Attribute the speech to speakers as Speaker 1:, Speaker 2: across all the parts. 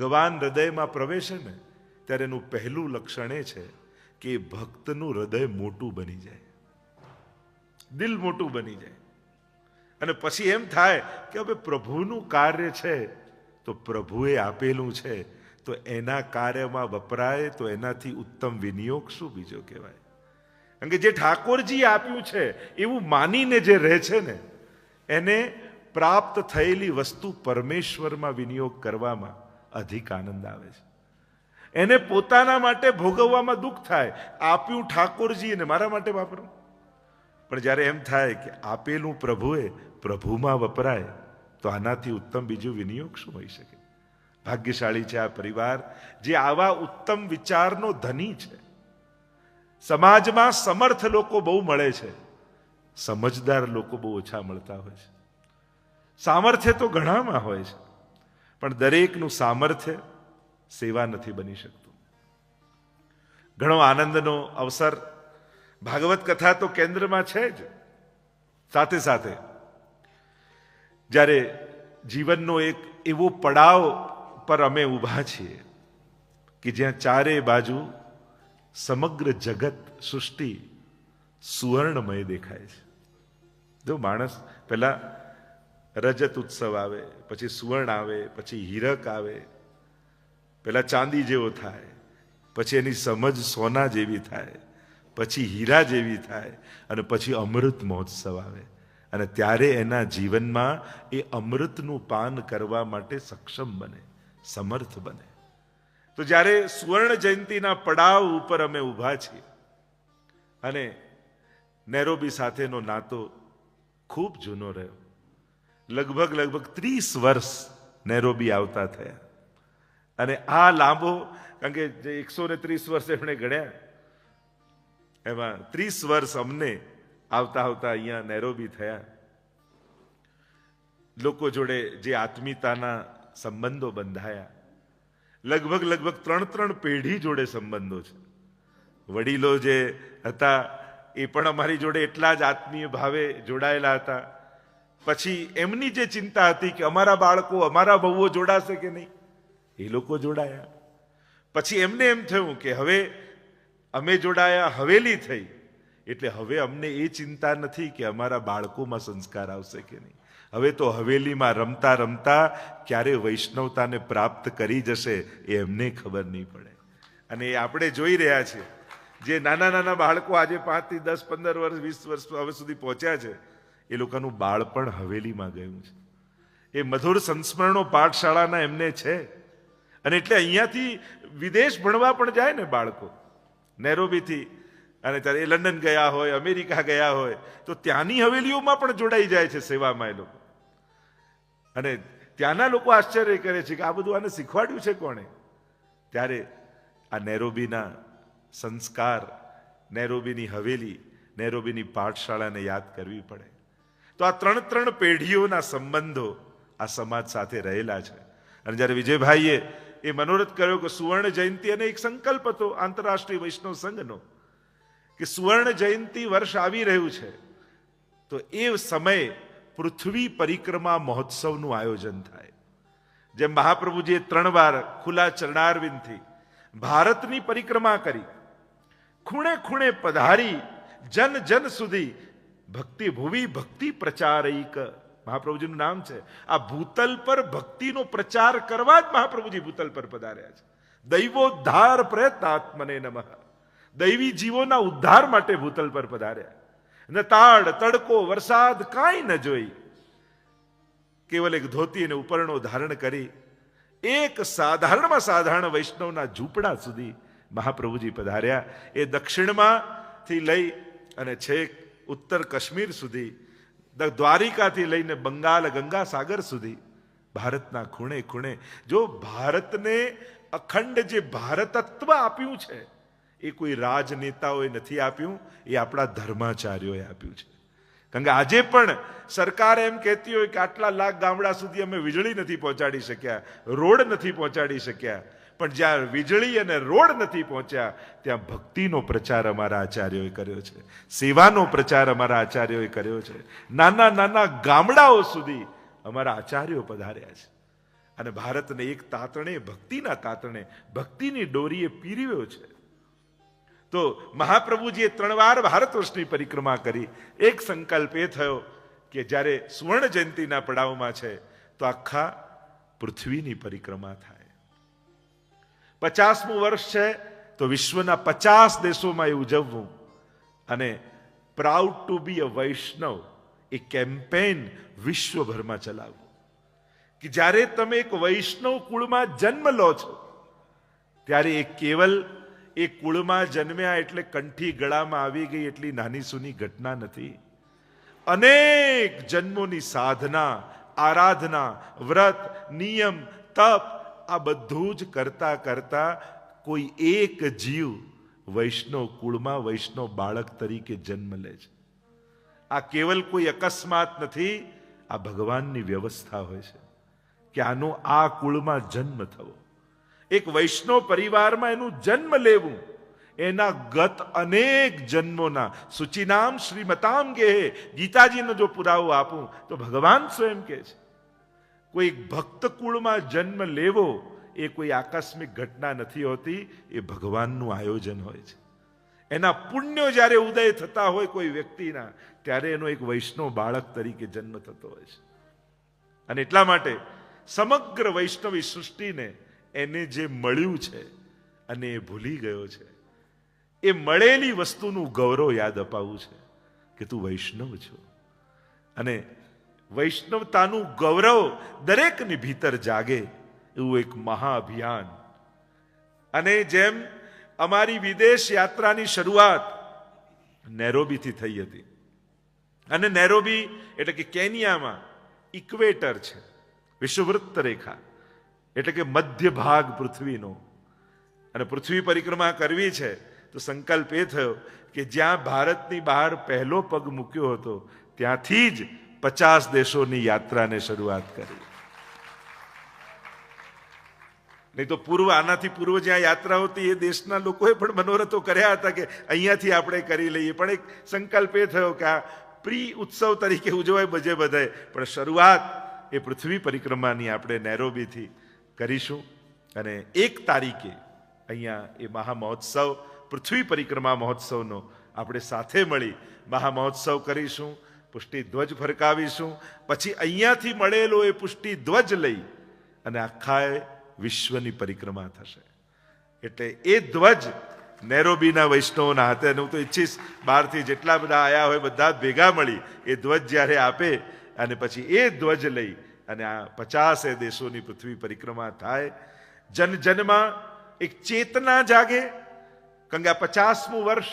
Speaker 1: ભગવાન હૃદયમાં પ્રવેશે ને, ત્યારે એનું પહેલું લક્ષણ એ છે કે ભક્તનું હૃદય મોટું બની જાય. દિલ મોટું બની જાય. અને પછી એમ થાય કે હવે પ્રભુનું કાર્ય છે, તો પ્રભુએ આપેલું છે, તો એના કાર્યમાં વપરાય, તો એનાથી ઉત્તમ વિનિયોગ શું બીજો કહેવાય? કારણ કે જે ઠાકોરજી આપ્યું છે, એવું માનીને જે રહે છે ને, એને પ્રાપ્ત થયેલી વસ્તુ પરમેશ્વરમાં વિનિયોગ કરવામાં અધિક આનંદ આવે છે. એને પોતાના માટે ભોગવવામાં દુઃખ થાય. આપ્યું ઠાકોરજી અને મારા માટે વાપરો. પણ જ્યારે એમ થાય કે આપેલું પ્રભુએ પ્રભુમાં વપરાય, તો આનાથી ઉત્તમ બીજું વિનિયોગ શું હોઈ શકે? ભાગ્યશાળી છે આ પરિવાર, જે આવા ઉત્તમ વિચારનો ધની છે. સમાજમાં સમર્થ લોકો બહુ મળે છે. સમજદાર લોકો બહુ ઓછા મળતા હોય છે. સામર્થ્ય તો ઘણામાં હોય છે. પણ દરેકનું સામર્થ્ય સેવા નથી બની શકતું. ઘણો આનંદનો અવસર ભાગવત કથા તો કેન્દ્રમાં છે જ. સાથે સાથે જ્યારે જીવનનો એક એવો પડાવ પર અમે ઊભા છીએ કે જ્યાં ચારે બાજુ સમગ્ર જગત સૃષ્ટિ સુવર્ણમય દેખાય છે. જો માણસ પહેલા રજત ઉત્સવ આવે, પછી સુવર્ણ આવે, પછી હીરક આવે. પેલા ચાંદી જેવો થાય, પછી એની સમજ સોના જેવી થાય, પછી હીરા જેવી થાય, અને પછી અમૃત મહોત્સવ આવે. અને ત્યારે એના જીવનમાં એ અમૃતનું પાન કરવા માટે સક્ષમ બને, સમર્થ બને. તો જ્યારે સુવર્ણ જયંતિના પડાવ ઉપર અમે ઊભા છીએ, અને નેરોબી સાથેનો નાતો ખૂબ જૂનો રહ્યો. લગભગ લગભગ ત્રીસ વર્ષ નેરોબી આવતા થયા. અને આ લાંબો, કારણ કે જે એકસો ને ત્રીસ વર્ષ એમણે ગણ્યા, એમાં ત્રીસ વર્ષ અમને આવતા આવતા અહીંયા નેરોબી થયા. લોકો જોડે જે આત્મીયતાના સંબંધો બંધાયા. લગભગ લગભગ ત્રણ ત્રણ પેઢી જોડે સંબંધો છે. વડીલો જે હતા એ પણ અમારી જોડે એટલા જ આત્મીય ભાવે જોડાયેલા હતા. પછી એમની જે ચિંતા હતી કે અમારા બાળકો, અમારા બહુઓ જોડાશે કે નહીં, એ લોકો જોડાયા. પછી એમને એમ થયું કે હવે અમે જોડાયા, હવેલી થઈ. એટલે હવે અમને એ ચિંતા નથી કે અમારા બાળકોમાં સંસ્કાર આવશે કે નહીં. હવે તો હવેલીમાં રમતા રમતા ક્યારે વૈષ્ણવતાને પ્રાપ્ત કરી જશે એ એમને ખબર નહીં પડે. અને એ આપણે જોઈ રહ્યા છીએ. જે નાના નાના બાળકો આજે પાંચથી દસ, પંદર વર્ષ, વીસ વર્ષ હવે સુધી પહોંચ્યા છે એ લોકોનું બાળપણ હવેલીમાં ગયું છે. એ મધુર સંસ્મરણો પાઠશાળાના એમને છે. અને એટલે અહીંયાથી વિદેશ ભણવા પણ જાય ને બાળકો. નેરોબીથી. અને ત્યારે એ લંડન ગયા હોય, અમેરિકા ગયા હોય, તો ત્યાંની હવેલીઓમાં પણ જોડાઈ જાય છે સેવામાં એ લોકો. અને ત્યાંના લોકો આશ્ચર્ય કરે છે કે આ બધું આને શીખવાડ્યું છે કોણે? ત્યારે આ નેરોબીના સંસ્કાર, નેરોબીની હવેલી, નેરોબીની પાઠશાળાને યાદ કરવી પડે. તો આ ત્રણ ત્રણ પેઢીઓના સંબંધો આ સમાજ સાથે રહેલા છે. અને જ્યારે વિજયભાઈએ એ મનોરથ કર્યો કે સુવર્ણ જયંતિ અને એક સંકલ્પ હતો આંતરરાષ્ટ્રીય વૈષ્ણવ સંઘનો, કે સુવર્ણ જયંતિ વર્ષ આવી રહ્યું છે, તો એ સમયે પૃથ્વી પરિક્રમા મહોત્સવનું આયોજન થાય. જેમ મહાપ્રભુજીએ ત્રણ વાર ખુલ્લા ચરણારવિંદથી ભારતની પરિક્રમા કરી, ખૂણે ખૂણે પધારી જન જન સુધી ભક્તિ ભુવી ભક્તિ પ્રચારૈક મહાપ્રભુજીનું નામ છે. આ ભૂતલ પર ભક્તિનો પ્રચાર કરવા જ મહાપ્રભુજી ભૂતલ પર પધાર્યા છે. દૈવોદ્ધાર પ્રયત્નાત્મને નમઃ. દૈવી જીવોના ઉદ્ધાર માટે ભૂતલ પર પધાર્યા. ને તાડ, તડકો, વરસાદ કાંઈ ન જોઈ. કેવલ એક ધોતી અને ઉપરણો ધારણ કરી. એક સાધારણમાં સાધારણ વૈષ્ણવના ઝૂંપડા સુધી મહાપ્રભુજી પધાર્યા. એ દક્ષિણમાંથી લઈ અને છેક ઉત્તર કાશ્મીર સુધી દ્વારિકાથી લઈને બંગાળ ગંગા સાગર સુધી, ભારતના ખૂણે ખૂણે. જો ભારતને અખંડ જે ભારતત્વ આપ્યું છે, એ કોઈ રાજનેતાઓએ નથી આપ્યું, એ આપણા ધર્માચાર્યોએ આપ્યું છે. કારણ કે આજે પણ સરકાર એમ કહેતી હોય કે આટલા લાખ ગામડા સુધી અમે વીજળી નથી પહોંચાડી શક્યા, રોડ નથી પહોંચાડી શક્યા પણ જ્યાં વીજળી અને રોડ નથી પહોંચ્યા, ત્યાં ભક્તિનો પ્રચાર અમારા આચાર્યોએ કર્યો છે. સેવાનો પ્રચાર અમારા આચાર્યોએ કર્યો છે. નાના નાના ગામડાઓ સુધી અમારા આચાર્યો પધાર્યા છે. અને ભારતને એક તાતણે, ભક્તિના તાતણે, ભક્તિની ડોરીએ પીરવ્યો છે. તો મહાપ્રભુજીએ ત્રણ વાર ભારત વર્ષની પરિક્રમા કરી. એક સંકલ્પ એ થયો કે જ્યારે સુવર્ણ જયંતિના પડાવમાં છે, તો આખા પૃથ્વીની પરિક્રમા થાય. પચાસમું વર્ષ છે, તો વિશ્વના પચાસ દેશોમાં એ ઉજવવું અને proud to be a Vaishnav A campaign વિશ્વભરમાં ચલાવવું. કે જ્યારે તમે એક વૈષ્ણવ કુળમાં જન્મ લો છો, ત્યારે એ કેવલ એ કુળમાં જન્મ્યા એટલે કંઠી ગળામાં આવી ગઈ એટલી નાની સૂની ઘટના નથી. અનેક જન્મોની સાધના, આરાધના, વ્રત, નિયમ, તપ આ બધું જ કરતા કરતા કોઈ એક જીવ વૈષ્ણવ કુળમાં વૈષ્ણવ બાળક તરીકે જન્મ લે છે. આ કેવલ કોઈ અકસ્માત નથી, આ ભગવાનની વ્યવસ્થા હોય છે કે આનો આ કુળમાં જન્મ થવો. એક વૈષ્ણવ પરિવારમાં એનું જન્મ લેવું, એના ગત અનેક જન્મોના. સૂચિનામ શ્રીમતામ કે ગીતાજીનો જો પુરાવો આપું, તો ભગવાન સ્વયં કહે છે. કોઈ ભક્ત કુળમાં જન્મ લેવો એ કોઈ આકસ્મિક ઘટના નથી હોતી, એ ભગવાનનું આયોજન હોય છે. એના પુણ્યો જ્યારે ઉદય થતા હોય કોઈ વ્યક્તિના, ત્યારે એનો એક વૈષ્ણવ બાળક તરીકે જન્મ થતો હોય છે. અને એટલા માટે સમગ્ર વૈષ્ણવી સૃષ્ટિને એને જે મળ્યું છે અને એ ભૂલી ગયો છે, એ મળેલી વસ્તુનું ગૌરવ યાદ અપાવવું છે કે તું વૈષ્ણવ છો. અને વૈષ્ણવતાનું ગૌરવ દરેકની ભીતર જાગે એવું એક મહાઅભિયાન. અને જેમ અમારી વિદેશ યાત્રાની શરૂઆત નેરોબીથી થઈ હતી. અને નેરોબી એટલે કે કેનિયામાં ઇક્વેટર છે વિષુવવૃત્ત રેખા. એટલે કે મધ્ય ભાગ પૃથ્વીનો. અને પૃથ્વી પરિક્રમા કરવી છે તો સંકલ્પ એ થયો કે જ્યાં ભારતની બહાર પહેલો પગ મૂક્યો હતો ત્યાંથી જ પચાસ દેશોની યાત્રાને શરૂઆત કરી. નહીં તો પૂર્વ, આનાથી પૂર્વ જ્યાં યાત્રા હતી, એ દેશના લોકોએ પણ મનોરથો કર્યા હતા કે અહીંયાથી આપણે કરી લઈએ. પણ એક સંકલ્પ એ થયો કે આ પ્રી ઉત્સવ તરીકે ઉજવાય બજે બધે પણ શરૂઆત એ પૃથ્વી પરિક્રમાની આપણે નેરોબીથી કરીશું. અને એક તારીખે અહીંયા એ મહામહોત્સવ, પૃથ્વી પરિક્રમા મહોત્સવનો આપણે સાથે મળી મહામહોત્સવ કરીશું. પુષ્ટિ ધ્વજ ફરકાવીશું પછી અહીંયાથી મળેલો એ પુષ્ટિ ધ્વજ લઈ અને આખા વિશ્વની પરિક્રમા થશે. એટલે એ ધ્વજ નેરોબીના વૈષ્ણવના હાથે હું તો ઈચ્છીશ બહારથી જેટલા બધા આયા હોય, બધા ભેગા મળી એ ધ્વજ જ્યારે આપે અને પછી એ ધ્વજ લઈ અને આ પચાસે દેશોની પૃથ્વી પરિક્રમા થાય. જન જનમાં એક ચેતના જાગે, કારણ કે આ પચાસમું વર્ષ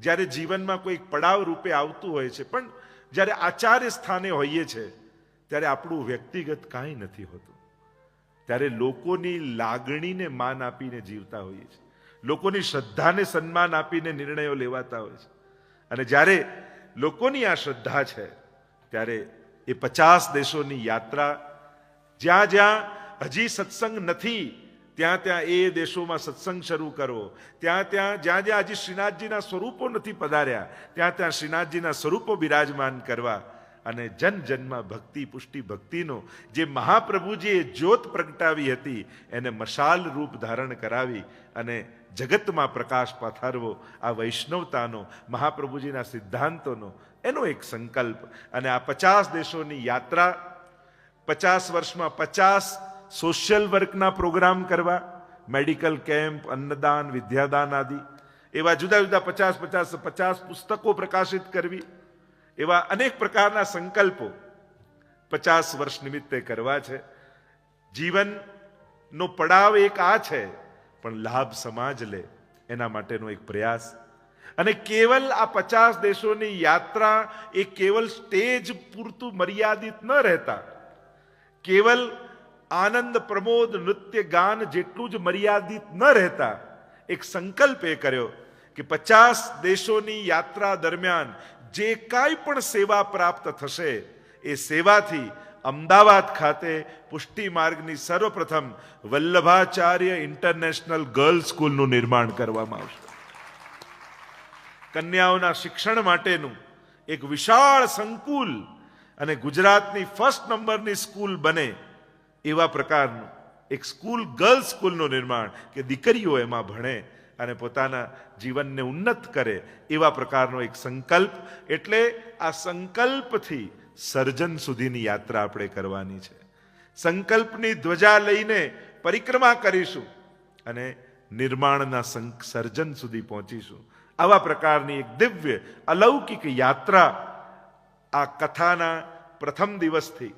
Speaker 1: જ્યારે જીવનમાં કોઈ પડાવ રૂપે આવતું હોય છે, પણ જ્યારે આચાર્ય સ્થાને હોઈએ છે, ત્યારે આપણું વ્યક્તિગત કાંઈ નથી હોતું. ત્યારે લોકોની લાગણીને માન આપીને જીવતા હોઈએ છીએ લોકોની શ્રદ્ધાને સન્માન આપીને નિર્ણયો લેવાતા હોય છે. અને જ્યારે લોકોની આ શ્રદ્ધા છે, ત્યારે એ પચાસ દેશોની યાત્રા જ્યાં જ્યાં હજી સત્સંગ નથી ત્યાં ત્યાં એ દેશોમાં સત્સંગ શરૂ કરવો ત્યાં ત્યાં જ્યાં જ્યાં હજી શ્રીનાથજીના સ્વરૂપો નથી પધાર્યા, ત્યાં ત્યાં શ્રીનાથજીના સ્વરૂપો બિરાજમાન કરવા અને જન જન્મમાં ભક્તિ પુષ્ટિ ભક્તિનો જે મહાપ્રભુજીએ જ્યોત પ્રગટાવી હતી, એને મશાલ રૂપ ધારણ કરાવી અને જગતમાં પ્રકાશ પથારવો, આ વૈષ્ણવતાનો, મહાપ્રભુજીના સિદ્ધાંતોનો, એનો એક સંકલ્પ. અને આ પચાસ દેશોની યાત્રા, પચાસ વર્ષમાં પચાસ સોશિયલ વર્કના પ્રોગ્રામ કરવા, મેડિકલ કેમ્પ, અન્નદાન, વિદ્યાદાન આદિ, એવા જુદા જુદા પચાસ પચાસ પચાસ પુસ્તકો પ્રકાશિત કરવી, એવા અનેક પ્રકારના સંકલ્પો પચાસ વર્ષ નિમિત્તે કરવા છે. જીવનનો પડાવ એક આ છે, પણ લાભ સમાજ લે, એના માટેનો એક પ્રયાસ. અને કેવલ આ પચાસ દેશોની યાત્રા એ કેવલ સ્ટેજ પૂરતું મર્યાદિત ન રહેતા, કેવલ આનંદ પ્રમોદ નૃત્ય ગાન જેટલું જ મર્યાદિત ન રહેતા, એક સંકલ્પ એ કર્યો કે પચાસ દેશોની યાત્રા દરમિયાન જે કાંઈ પણ સેવા પ્રાપ્ત થશે, એ સેવાથી અમદાવાદ ખાતે પુષ્ટિ માર્ગની સર્વપ્રથમ વલ્લભાચાર્ય ઇન્ટરનેશનલ ગર્લ સ્કૂલનું નિર્માણ કરવામાં આવશે. કન્યાઓના શિક્ષણ માટેનું એક વિશાળ સંકુલ અને ગુજરાતની ફર્સ્ટ નંબરની સ્કૂલ બને એવા પ્રકારનું એક સ્કૂલ, ગર્લ્સ સ્કૂલનું નિર્માણ કે દીકરીઓ એમાં ભણે અને પોતાના જીવનને ઉન્નત કરે એવા પ્રકારનો એક સંકલ્પ. એટલે આ સંકલ્પથી સર્જન સુધીની યાત્રા આપણે કરવાની છે. સંકલ્પની ધ્વજા લઈને પરિક્રમા કરીશું અને નિર્માણના સર્જન સુધી પહોંચીશું. આવા પ્રકારની એક દિવ્ય, અલૌકિક યાત્રા આ કથાના પ્રથમ દિવસથી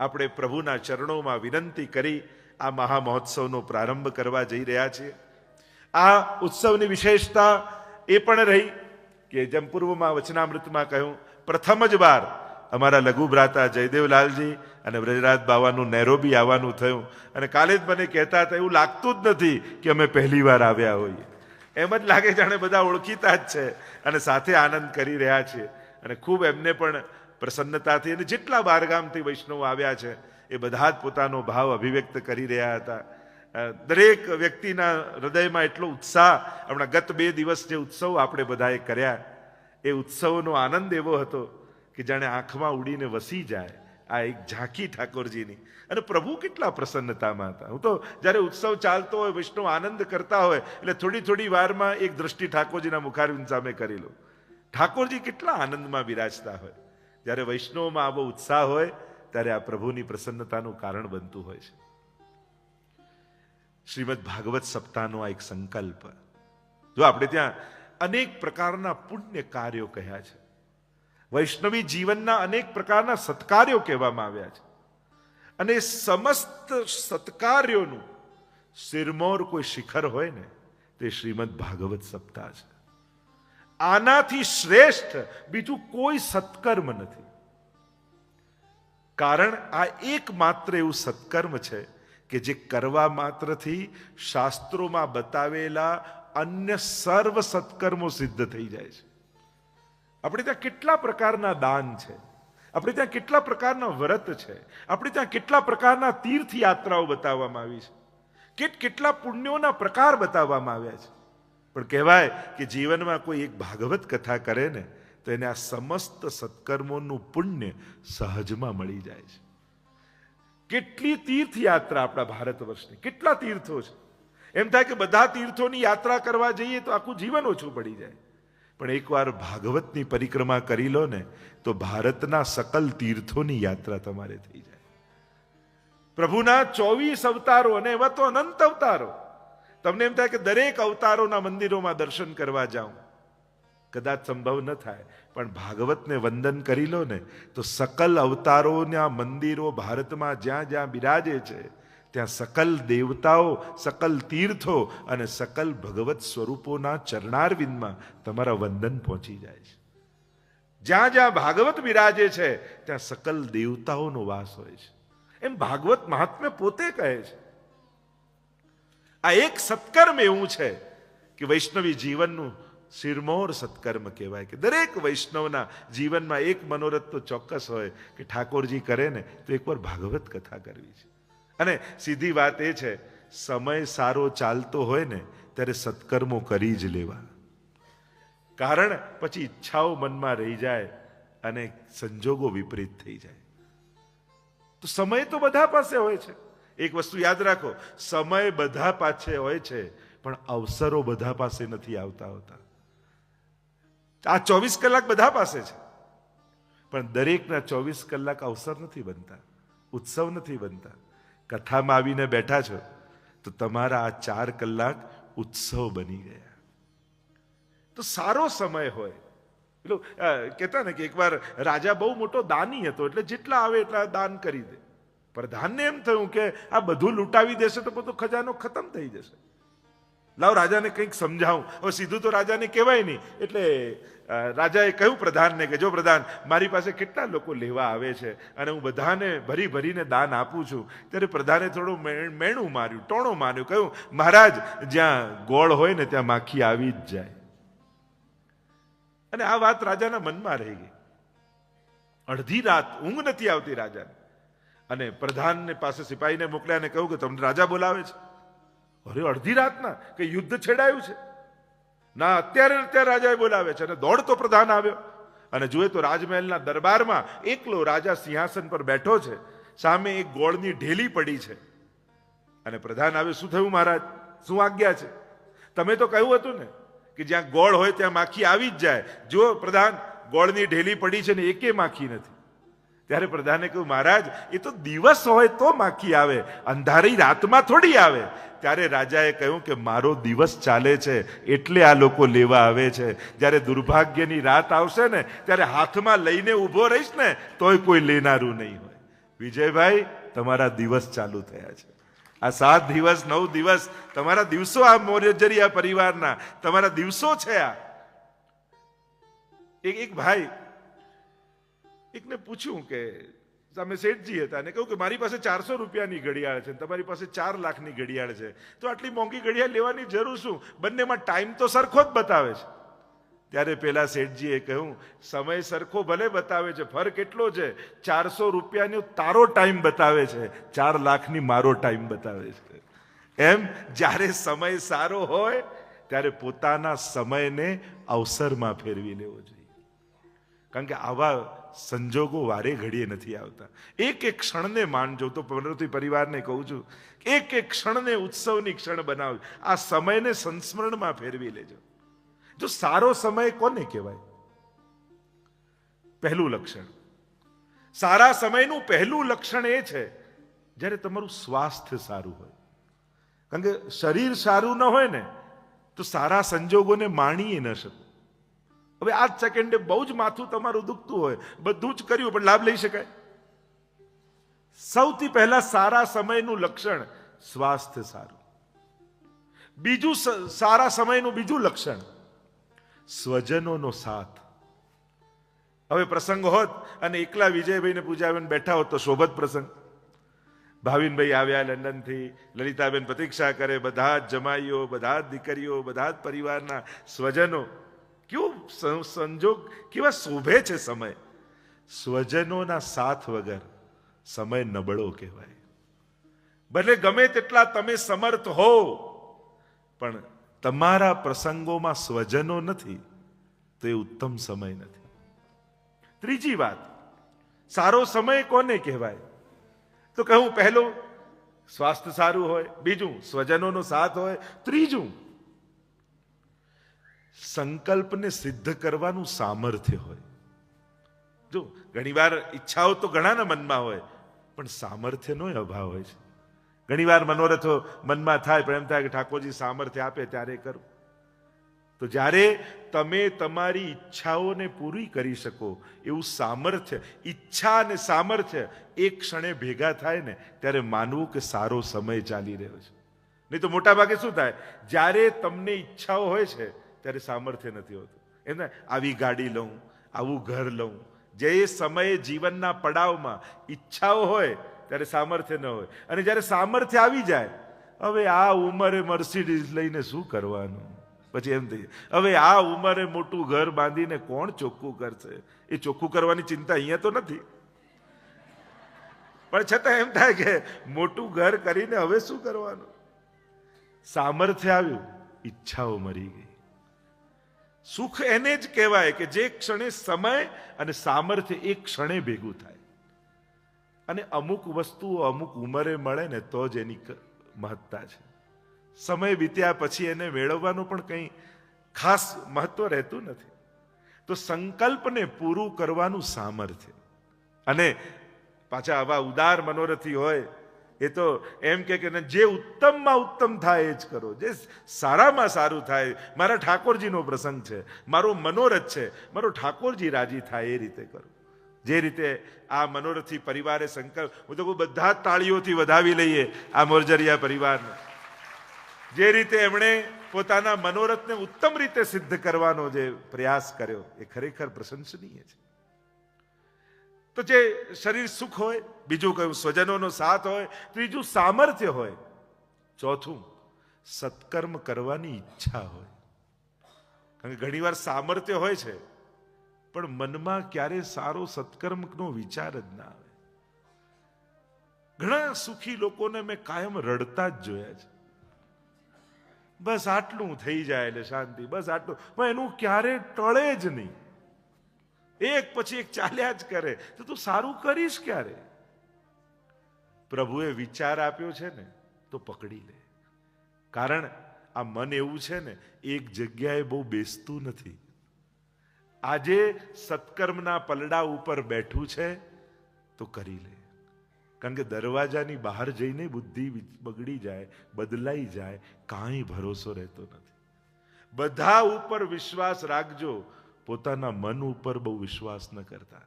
Speaker 1: આપણે પ્રભુના ચરણોમાં વિનંતી કરી આ મહા મહોત્સવનો પ્રારંભ કરવા જઈ રહ્યા છીએ. આ ઉત્સવની વિશેષતા એ પણ રહી કે જેમ પૂર્વમાં વચનામૃતમાં કહ્યું, પ્રથમ જ વાર અમારા લઘુ ભ્રાતા જયદેવલાલજી અને વ્રજરાજ બાવાનું નેરોબી આવવાનું થયું અને કાલે જ મને કહેતા હતા, એવું લાગતું જ નથી કે અમે પહેલી વાર આવ્યા હોઈએ. એમ જ લાગે જાણે બધા ઓળખીતા જ છે અને સાથે આનંદ કરી રહ્યા છીએ. અને ખૂબ એમને પણ પ્રસન્નતાથી અને જેટલા બારગામથી વૈષ્ણવ આવ્યા છે, એ બધા જ પોતાનો ભાવ અભિવ્યક્ત કરી રહ્યા હતા. દરેક વ્યક્તિના હૃદયમાં એટલો ઉત્સાહ, હમણાં ગત બે દિવસ જે ઉત્સવ આપણે બધાએ કર્યા, એ ઉત્સવનો આનંદ એવો હતો કે જાણે આંખમાં ઉડીને વસી જાય આ એક ઝાંખી ઠાકોરજીની. અને પ્રભુ કેટલા પ્રસન્નતામાં હતા. હું તો જ્યારે ઉત્સવ ચાલતો હોય, વૈષ્ણવ આનંદ કરતા હોય, એટલે થોડી થોડી વારમાં એક દ્રષ્ટિ ઠાકોરજીના મુખારવિંદ સામે કરી લો ઠાકોરજી કેટલા આનંદમાં બિરાજતા હોય. જ્યારે વૈષ્ણવમાં આવો ઉત્સાહ હોય, ત્યારે આ પ્રભુની પ્રસન્નતાનું કારણ બનતું હોય છે. શ્રીમદ ભાગવત સપ્તાહનો આ એક સંકલ્પ. જો આપણે ત્યાં અનેક પ્રકારના પુણ્ય કાર્યો કહ્યા છે. વૈષ્ણવી જીવનના અનેક પ્રકારના સત્કાર્યો કહેવામાં આવ્યા છે. અને સમસ્ત સત્કાર્યોનું સિરમોર કોઈ શિખર હોય ને, તે શ્રીમદ ભાગવત સપ્તાહ છે. આનાથી શ્રેષ્ઠ બીજું કોઈ સત્કર્મ નથી. કારણ આ એકમાત્ર એવું સત્કર્મ છે કે જે કરવા માત્રથી શાસ્ત્રોમાં બતાવેલા અન્ય સર્વ સત્કર્મો સિદ્ધ થઈ જાય છે. આપણે ત્યાં કેટલા પ્રકારના દાન છે? આપણે ત્યાં કેટલા પ્રકારના વ્રત છે? આપણે ત્યાં કેટલા પ્રકારના તીર્થયાત્રાઓ બતાવવામાં આવી છે? કેટ કેટલા પુણ્યોના પ્રકાર બતાવવામાં આવ્યા છે? પણ કહેવાય કે જીવનમાં કોઈ એક ભાગવત કથા કરે ને, તો એને આ સમસ્ત સત્કર્મોનું પુણ્ય સહજમાં મળી જાય છે. કેટલી તીર્થયાત્રા આપણા ભારત વર્ષની, કેટલા તીર્થો છે. એમ થાય કે બધા તીર્થોની યાત્રા કરવા જઈએ તો આખું જીવન ઓછું પડી જાય. પણ એકવાર ભાગવતની પરિક્રમા કરી લો ને, તો ભારતના સકલ તીર્થોની યાત્રા તમારે થઈ જાય. પ્રભુના ચોવીસ અવતારો અને એવા તો અનંત અવતારો. તમને એમ થાય કે દરેક અવતારોના મંદિરોમાં દર્શન કરવા જાઉં. કદાચ સંભવ ન થાય, પણ ભાગવતને વંદન કરી લો ને, તો સકલ અવતારોના મંદિરો ભારતમાં જ્યાં જ્યાં બિરાજે છે, ત્યાં સકલ દેવતાઓ, સકલ તીર્થો અને સકલ ભગવત સ્વરૂપોના ચરણારવિંદમાં તમારા વંદન પહોંચી જાય છે. જ્યાં જ્યાં ભાગવત બિરાજે છે, ત્યાં સકલ દેવતાઓનો વાસ હોય છે. એમ ભાગવત મહાત્મ્ય પોતે કહે છે. આ એક સત્કર્મ એવું છે કે વૈષ્ણવી જીવનનું શિરમોર સત્કર્મ કહેવાય કે દરેક વૈષ્ણવના જીવનમાં એક મનોરથ તો ચોક્કસ હોય કે ઠાકોરજી કરે ને તો એકવાર ભાગવત કથા કરવી છે. અને સીધી વાત એ છે, સમય સારો ચાલતો હોય ને ત્યારે સત્કર્મો કરી જ લેવા. કારણ પછી ઈચ્છાઓ મનમાં રહી જાય અને સંજોગો વિપરીત થઈ જાય. તો સમય તો બધા પાસે હોય છે. એક વસ્તુ યાદ રાખો, સમય બધા પાસે હોય છે, પણ અવસરો બધા પાસે નથી આવતા હોતા. આ ચોવીસ કલાક બધા પાસે છે. પણ દરેકના ચોવીસ કલાક અવસર નથી બનતા, ઉત્સવ નથી બનતા. કથામાં આવીને બેઠા છો, તો તમારા આ ચાર કલાક ઉત્સવ બની ગયા. તો સારો સમય હોય. એટલું કહેતા ને કે એકવાર રાજા બહુ મોટો દાની હતો, એટલે જેટલા આવે એટલા દાન કરી દે. પ્રધાનને એમ થયું કે આ બધું લૂંટાવી દેશે તો બધો ખજાનો ખતમ થઈ જશે. લાવ રાજાને કંઈક સમજાવું. હવે સીધું તો રાજાને કહેવાય નહીં. એટલે રાજાએ કહ્યું પ્રધાનને કે, જો પ્રધાન, મારી પાસે કેટલા લોકો લેવા આવે છે અને હું બધાને ભરી ભરીને દાન આપું છું. ત્યારે પ્રધાને થોડું મેણું માર્યું, ટોણું માર્યું, કહ્યું, મહારાજ, જ્યાં ગોળ હોય ને ત્યાં માખી આવી જ જાય. અને આ વાત રાજાના મનમાં રહી ગઈ. અડધી રાત ઊંઘ નથી આવતી રાજાને. અને પ્રધાનને પાસે સિપાહીને મોકલ્યા અને કહ્યું કે તમને રાજા બોલાવે છે. અરે, અડધી રાતના કે યુદ્ધ છેડાયું છે? ના, અત્યારે અત્યારે રાજાએ બોલાવે છે અને દોડતો પ્રધાન આવ્યો. અને જુએ તો રાજમહેલના દરબારમાં એકલો રાજા સિંહાસન પર બેઠો છે. સામે એક ગોળની ઢેલી પડી છે. અને પ્રધાન આવે શું થયું મહારાજ? શું આજ્ઞા છે? તમે તો કહ્યું હતું ને કે જ્યાં ગોળ હોય ત્યાં માખી આવી જ જાય. જો પ્રધાન, ગોળની ઢેલી પડી છે ને એકે માખી નથી. ત્યારે પ્રધાને કહ્યું, મહારાજ, એ તો દિવસ હોય તો માખી આવે, અંધારી રાતમાં થોડી આવે. ત્યારે રાજાએ કહ્યું કે, મારો દિવસ ચાલે છે, એટલે આ લોકો લેવા આવે છે. જ્યારે દુર્ભાગ્યની રાત આવશે ને, ત્યારે હાથમાં લઈને ઊભો રહીશ ને, તોય કોઈ લેનારું નહીં હોય. વિજયભાઈ, તમારા દિવસ ચાલુ થયા છે. આ સાત દિવસ, નવ દિવસ, તમારા દિવસો આ મોરજરિયા પરિવારના, તમારા દિવસો છે આ. એક એક ભાઈ એકને પૂછ્યું કે સામે શેઠજી હતા અને કહ્યું કે મારી પાસે ચારસો રૂપિયાની ઘડિયાળ છે તમારી પાસે ચાર લાખની ઘડિયાળ છે. તો આટલી મોંઘી ઘડિયાળ લેવાની જરૂર શું? બંનેમાં ટાઈમ તો સરખો જ બતાવે છે. ત્યારે પેલા શેઠજીએ કહ્યું, સમય સરખો ભલે બતાવે છે, ફરક એટલો છે, ચારસો રૂપિયાનો તારો ટાઈમ બતાવે છે, ચાર લાખની મારો ટાઈમ બતાવે છે. એમ જ્યારે સમય સારો હોય, ત્યારે પોતાના સમયને અવસરમાં ફેરવી લેવો જોઈએ. કારણ કે આવા સંજોગો વારે ઘડીએ નથી આવતા. એક એક ક્ષણને માનજો તો પ્રવૃત્તિ પરિવારને કહું છું એક એક ક્ષણને ઉત્સવની ક્ષણ બનાવી. આ સમયને સંસ્મરણમાં ફેરવી લેજો. જો સારો સમય કોને કહેવાય? પહેલું લક્ષણ. સારા સમયનું પહેલું લક્ષણ એ છે, જ્યારે તમારું સ્વાસ્થ્ય સારું હોય. કારણ કે શરીર સારું ન હોય ને, તો સારા સંજોગોને માણીએ ન શકો. હવે આ જ સેકન્ડે બહુ જ માથું તમારું દુખતું હોય. બધું જ કર્યું પણ લાભ લઈ શકાય. સૌથી પહેલા સારા સમયનું લક્ષણ સ્વાસ્થ્ય સારું. બીજું સારા સમયનું બીજું લક્ષણ સ્વજનોનો સાથ. હવે પ્રસંગ હોત અને એકલા વિજયભાઈને પૂજાબેન બેઠા હોત તો શોભત પ્રસંગ. ભાવિનભાઈ આવ્યા લંડનથી, લલિતાબેન પ્રતીક્ષા કરે, બધા જ જમાઈઓ, બધા જ દીકરીઓ, બધા જ પરિવારના સ્વજનો કેવું સંજોગ, કેવા શોભે છે સમય? સ્વજનોના સાથ વગર સમય નબળો કહેવાય. ભલે ગમે તેટલા તમે સમર્થ હો, પણ તમારા પ્રસંગોમાં સ્વજનો નથી, તો એ ઉત્તમ સમય નથી. ત્રીજી વાત, સારો સમય કોને કહેવાય? તો કહું પહેલું, સ્વાસ્થ્ય સારું હોય, બીજું સ્વજનોનો સાથ હોય, ત્રીજું સંકલ્પને સિદ્ધ કરવાનું સામર્થ્ય હોય. જો, ઘણીવાર ઈચ્છાઓ તો ઘણાના મનમાં હોય, પણ સામર્થ્યનો અભાવ હોય છે. ઘણીવાર મનોરથો મનમાં થાય, પણ એમ થાય કે ઠાકોરજી સામર્થ્ય આપે ત્યારે કરું. તો જ્યારે તમે તમારી ઈચ્છાઓને પૂરી કરી શકો, એવું સામર્થ્ય, ઈચ્છા અને સામર્થ્ય એક ક્ષણે ભેગા થાય ને, ત્યારે માનવું કે સારો સમય ચાલી રહ્યો છે. નહીં તો મોટાભાગે શું થાય? જ્યારે તમને ઈચ્છાઓ હોય છે ત્યારે સામર્થ્ય નથી હોતું. એને આવી ગાડી લઉં, આવું ઘર લઉં. જે સમયે જીવનના પડાવમાં ઈચ્છાઓ હોય, ત્યારે સામર્થ્ય ન હોય. અને જ્યારે સામર્થ્ય આવી જાય, હવે આ ઉંમરે મર્સિડીઝ લઈને શું કરવાનું? પછી એમ થઈ હવે આ ઉંમરે મોટું ઘર બાંધીને કોણ ચોખ્ખું કરશે? એ ચોખ્ખું કરવાની ચિંતા અહીંયા તો નથી. પણ છતાં એમ થાય કે મોટું ઘર કરીને હવે શું કરવાનું? સામર્થ્ય આવ્યું, ઈચ્છાઓ મરી ગઈ. સુખ એને જ કહેવાય કે જે ક્ષણે સમય અને સામર્થ્ય એક ક્ષણે ભેગું થાય. અને અમુક વસ્તુઓ અમુક ઉંમરે મળે ને તો જ એની મહત્તા છે. સમય વીત્યા પછી એને મેળવવાનું પણ કંઈ ખાસ મહત્વ રહેતું નથી. તો સંકલ્પને પૂરું કરવાનું સામર્થ્ય. અને પાછા આવા ઉદાર મનોરથી હોય એ તો એમ કે ને જે ઉત્તમમાં ઉત્તમ થાય એ જ કરો. જે સારામાં સારું થાય, મારા ઠાકોરજીનો પ્રસંગ છે, મારો મનોરથ છે, મારો ઠાકોરજી રાજી થાય એ રીતે કરો. જે રીતે આ મનોરથી પરિવારે સંકલ્પ, હું તો બધા જ તાળીઓથી વધાવી લઈએ આ મોરજરિયા પરિવારને. જે રીતે એમણે પોતાના મનોરથને ઉત્તમ રીતે સિદ્ધ કરવાનો જે પ્રયાસ કર્યો, એ ખરેખર પ્રશંસનીય છે. તો જે શરીર સુખ હોય, બીજું કયું સ્વજનોનો સાથ હોય, ત્રીજું સામર્થ્ય હોય, ચોથું સત્કર્મ કરવાની ઈચ્છા હોય. કારણ કે ઘણીવાર સામર્થ્ય હોય છે, પણ મનમાં ક્યારે સારો સત્કર્મનો વિચાર જ ના આવે. ઘણા સુખી લોકોને મેં કાયમ રડતા જ જોયા છે. બસ આટલું થઈ જાય એટલે શાંતિ, બસ આટલું. પણ એનું ક્યારે ટળે જ નહીં. એક પછી એક ચાલ્યા જ કરે. તો તું સારું કરીશ ક્યારે? પ્રભુએ વિચાર આપ્યો છે ને, તો પકડી લે. કારણ આ મન એવું છે ને, એક જગ્યાએ બહુ બેસતું નથી. આજે સત્કર્મના પલડા ઉપર બેઠું છે, તો કરી લે. કારણ કે દરવાજાની બહાર જઈને બુદ્ધિ બગડી જાય, બદલાઈ જાય, કાંઈ ભરોસો રહેતો નથી. બધા ઉપર વિશ્વાસ રાખજો. પોતાના મન ઉપર બહુ વિશ્વાસ ન કરતા.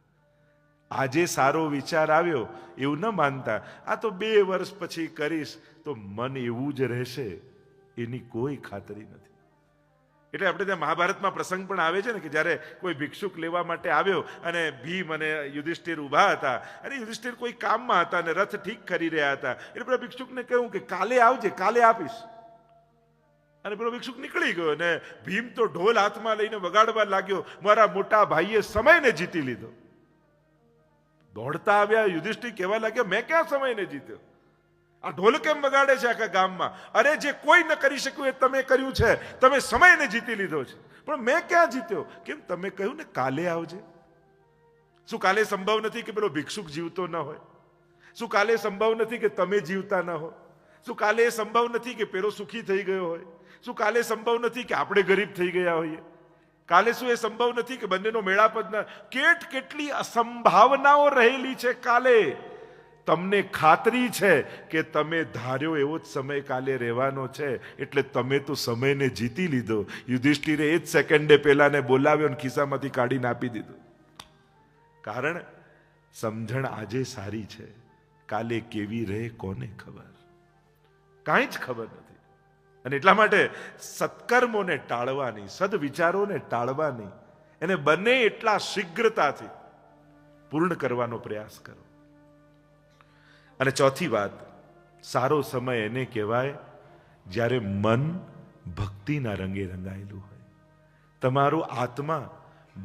Speaker 1: આજે સારો વિચાર આવ્યો, એવું ન માનતા. આ તો બે વર્ષ પછી કરીશ, તો મન એવું જ રહેશે, એની કોઈ ખાતરી નથી. એટલે આપણે ત્યાં મહાભારતમાં પ્રસંગ પણ આવે છે ને કે જ્યારે કોઈ ભિક્ષુક લેવા માટે આવ્યો અને ભીમ અને યુધિષ્ઠિર ઊભા હતા અને યુધિષ્ઠિર કોઈ કામમાં હતા અને રથ ઠીક કરી રહ્યા હતા, એટલે પેલા ભિક્ષુકને કહ્યું કે કાલે આવજે, કાલે આપીશ. અને પેલો ભિક્ષુક નીકળી ગયો ને ભીમ તો ઢોલ હાથમાં લઈને વગાડવા લાગ્યો. મારા મોટા ભાઈએ સમયને જીતી લીધો. દોડતા આવ્યા, યુધિષ્ઠિર કહેવા લાગ્યો, મેં ક્યાં સમયને જીત્યો? આ ઢોલ કેમ વગાડે છે આખા ગામમાં? અરે જે કોઈ ન કરી શક્યું એ તમે કર્યું છે. તમે સમયને જીતી લીધો છે. પણ મેં ક્યાં જીત્યો? કેમ તમે કહ્યું ને કાલે આવજે. શું કાલે સંભવ નથી કે પેલો ભિક્ષુક જીવતો ન હોય? શું કાલે સંભવ નથી કે તમે જીવતા ન હો? શું કાલે એ સંભવ નથી કે પેલો સુખી થઈ ગયો હોય? શું કાલે સંભવ નથી કે આપણે ગરીબ થઈ ગયા હોઈએ? કાલે શું એ સંભવ નથી કે બંનેનો મેળાપ જ ના કેટ કેટલી અસંભાવનાઓ રહેલી છે કાલે. તમને ખાતરી છે કે તમે ધાર્યો એવો જ સમય કાલે રહેવાનો છે, એટલે તમે તો સમયને જીતી લીધો. યુધિષ્ઠિરે એ જ સેકન્ડે પહેલાને બોલાવ્યો અને ખિસ્સામાંથી કાઢીને આપી દીધું. કારણ સમજણ આજે સારી છે. કાલે કેવી રહે કોને ખબર? કાંઈ જ ખબર નથી. અને એટલા માટે સત્કર્મોને ટાળવાની, સદવિચારોને ટાળવાની, એને બને એટલા શીઘ્રતાથી પૂર્ણ કરવાનો પ્રયાસ કરો. અને ચોથી વાત, સારો સમય એને કહેવાય જ્યારે મન ભક્તિના રંગે રંગાયેલું હોય. તમારો આત્મા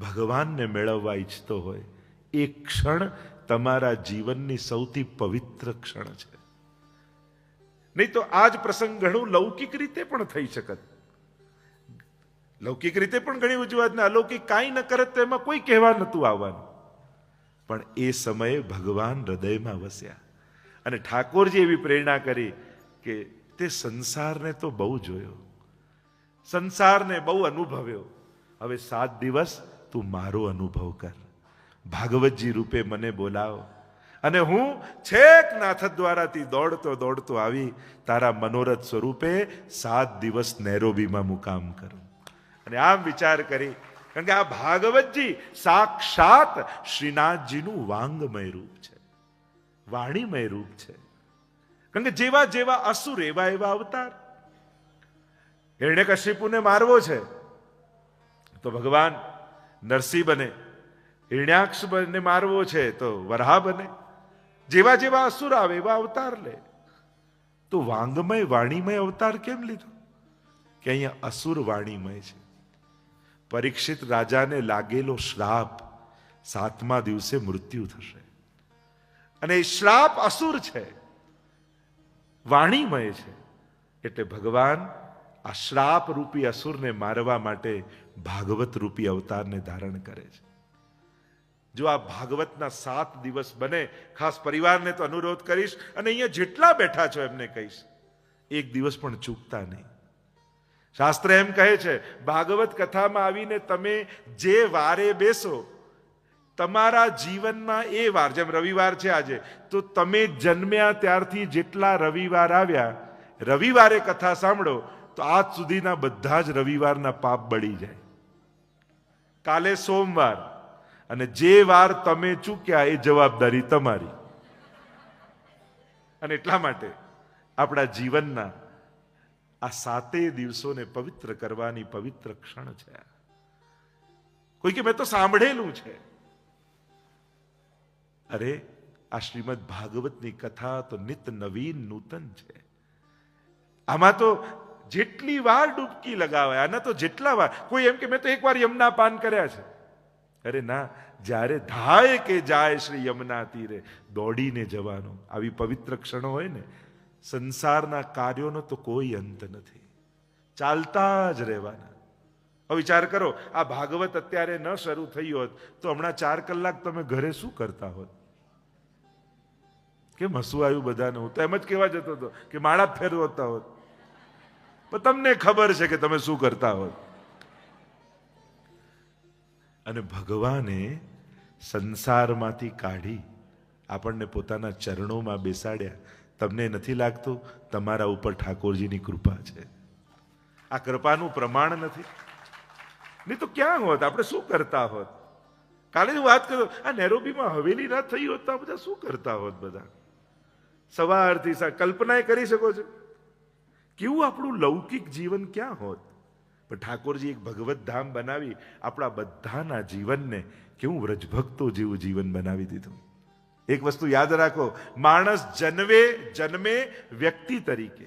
Speaker 1: ભગવાનને મેળવવા ઈચ્છતો હોય. એ ક્ષણ તમારા જીવનની સૌથી પવિત્ર ક્ષણ છે. નહીં તો આ જ પ્રસંગ ઘણું લૌકિક રીતે પણ થઈ શકત. લૌકિક રીતે પણ ઘણી ઉજવાત ને અલૌકિક કાંઈ ન કરત તો એમાં કોઈ કહેવા નહોતું આવવાનું. પણ એ સમયે ભગવાન હૃદયમાં વસ્યા. અને ઠાકોરજી એવી પ્રેરણા કરી કે તે સંસારને તો બહુ જોયો. સંસારને બહુ અનુભવ્યો. હવે સાત દિવસ તું મારો અનુભવ કર. ભાગવતજી રૂપે મને બોલાવો. અને હું છેક નાથ દ્વારાથી દોડતો દોડતો આવી તારા મનોરથ સ્વરૂપે સાત દિવસ નેરોબીમાં મુકામ કરું. અને આમ વિચાર કરી, કારણ કે આ ભાગવતજી સાક્ષાત શ્રીનાથજીનું વાંગમય રૂપ છે, વાણીમય રૂપ છે. કારણ કે જેવા જેવા અસુર એવા એવા અવતાર. હિરણ્યકશિપુને મારવો છે, તો ભગવાન નરસિંહ બને હિરણ્યાક્ષ બને મારવો છે, તો વરાહ બને જેવા જેવા અસુર આવે એવા અવતાર લે. તો વાંગમય વાણીમય અવતાર કેમ લીધો? કે અહીંયા અસુર વાણીમય છે. પરીક્ષિત રાજાને લાગેલો શ્રાપ સાતમા દિવસે મૃત્યુ થશે. અને એ શ્રાપ અસુર છે. વાણીમય છે. એટલે ભગવાન આ શ્રાપ રૂપી અસુરને મારવા માટે ભાગવત રૂપી અવતારને ધારણ કરે છે. જો આ ભાગવતના સાત દિવસ બને, ખાસ પરિવારને તો અનુરોધ કરીશ અને અહીંયા જેટલા બેઠા છો એમને કહીશ, એક દિવસ પણ ચૂકતા નહીં. શાસ્ત્ર એમ કહે છે, ભાગવત કથામાં આવીને તમે જે વારે બેસો, તમારા જીવનમાં એ વાર, જેમ રવિવાર છે આજે, તો તમે જન્મ્યા ત્યારથી જેટલા રવિવાર આવ્યા, રવિવારે કથા સાંભળો, તો આજ સુધીના બધા જ રવિવારના પાપ બળી જાય. કાલે સોમવાર અને જે વાર તમે ચૂક્યા એ જવાબદારી તમારી. અને એટલા માટે આપણા જીવનના આ સાતેય દિવસોને પવિત્ર કરવાની પવિત્ર ક્ષણ છે. કોઈ કે મેં તો સાંભળેલું છે. અરે, આ શ્રીમદ ભાગવતની કથા તો નિત નવીન નૂતન છે. આમાં તો જેટલી વાર ડૂબકી લગાવાય, આના તો જેટલા વાર. કોઈ એમ કે મેં તો એકવાર યમના પાન કર્યા છે. અરે ના, જ્યારે ધાય કે જાય શ્રી યમુના તીરે, દોડીને જવાનો. આવી પવિત્ર ક્ષણો હોય ને, સંસારના કાર્યોનો તો કોઈ અંત નથી. ચાલતા જ રહેવાના. હવે વિચાર કરો, આ ભાગવત અત્યારે ન શરૂ થઈ હોત, તો હમણાં ચાર કલાક તમે ઘરે શું કરતા હોત? કેમ હસવું આવ્યું બધાને? હું તો એમ જ કહેવા જતો હતો કે માળા ફેરવતા હોત. પણ તમને ખબર છે કે તમે શું કરતા હોત. અને ભગવાને સંસારમાંથી કાઢી આપણને પોતાના ચરણોમાં બેસાડ્યા. તમને નથી લાગતું? તમારા ઉપર ઠાકોરજીની કૃપા છે. આ કૃપાનું પ્રમાણ નથી. નહીં તો ક્યાં હોત? આપણે શું કરતા હોત? કાલે હું વાત કરું, આ નેરોબીમાં હવેલી ના થઈ હોત તો આ બધા શું કરતા હોત બધા? સવારથી કલ્પનાએ કલ્પના કરી શકો છો. કેવું આપણું લૌકિક જીવન ક્યાં હોત? પણ ઠાકોરજી એક ભગવત ધામ બનાવી આપણા બધાના જીવનને કેવું વ્રજભક્તો જેવું જીવન બનાવી દીધું. એક વસ્તુ યાદ રાખો, માણસ જન્મે જન્મે વ્યક્તિ તરીકે,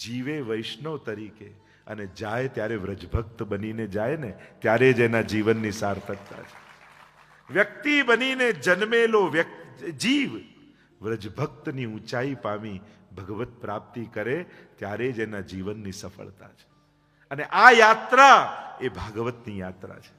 Speaker 1: જીવે વૈષ્ણવ તરીકે અને જાય ત્યારે વ્રજભક્ત બનીને જાય ને ત્યારે જ એના જીવનની સાર્થકતા છે વ્યક્તિ બનીને જન્મેલો જીવ વ્રજભક્તની ઊંચાઈ પામી ભગવત પ્રાપ્તિ કરે, ત્યારે જ એના જીવનની સફળતા છે. અને આ યાત્રા એ ભાગવતની યાત્રા છે.